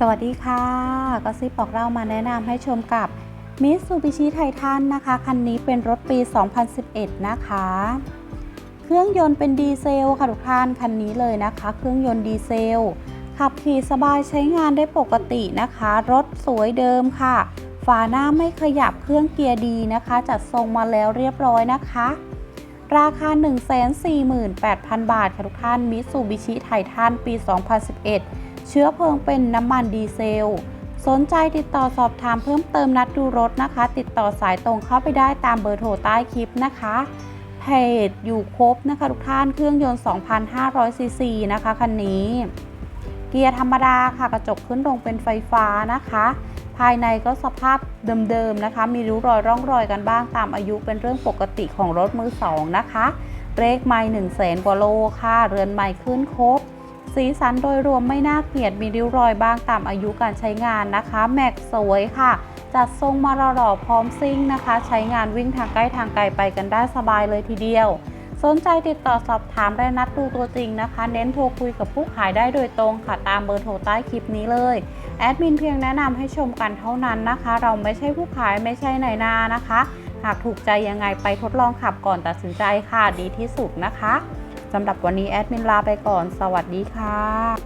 สวัสดีค่ะ ก็ซิบอกเรามาแนะนำให้ชมกับ Mitsubishi Titan นะคะ คันนี้เป็นรถปี 2011 นะคะ เครื่องยนต์เป็นดีเซลค่ะทุกท่านคันนี้เลยนะคะ เครื่องยนต์ดีเซล ขับขี่สบายใช้งานได้ปกตินะคะ รถสวยเดิมค่ะ ฝาหน้าไม่ขยับเครื่องเกียร์ดีนะคะ จัดทรงมาแล้วเรียบร้อยนะคะ ราคา 148,000 บาทค่ะทุกท่าน Mitsubishi Titan ปี 2011 เชื้อเพลิงเป็นน้ำมันดีเซล สนใจติดต่อสอบถามเพิ่มเติมนัดดูรถนะคะ ติดต่อสายตรงเข้าไปได้ตามเบอร์โทรใต้คลิปนะคะเพจอยู่ครบนะคะทุกท่านเครื่องยนต์ 2,500 ซีซีนะคะคันนี้ เกียร์ธรรมดาค่ะกระจกขึ้นลงเป็นไฟฟ้านะคะ ภายในก็สภาพเดิมๆนะคะ มีริ้วรอยร่องรอยกันบ้างตามอายุเป็นเรื่องปกติของรถมือสองนะคะเลขไม่1 0 0 0 0แสนกว่าโลค่ะ เรือนใหม่ขึ้นครบ สีสันโดยรวมไม่น่าเกลียดมีริ้วรอยบ้างตามอายุการใช้งานนะคะ แม็กสวยค่ะ จัดทรงมาหล่อพร้อมซิ่งนะคะ ใช้งานวิ่งทางใกล้ทางไกลไปกันได้สบายเลยทีเดียว สนใจติดต่อสอบถามและนัดดูตัวจริงนะคะ เน้นโทรคุยกับผู้ขายได้โดยตรงค่ะตามเบอร์โทรใต้คลิปนี้เลยแอดมินเพียงแนะนำให้ชมกันเท่านั้นนะคะ เราไม่ใช่ผู้ขายไม่ใช่นายนานะคะ หากถูกใจยังไงไปทดลองขับก่อนตัดสินใจค่ะดีที่สุดนะคะ สำหรับวันนี้แอดมินลาไปก่อน สวัสดีค่ะ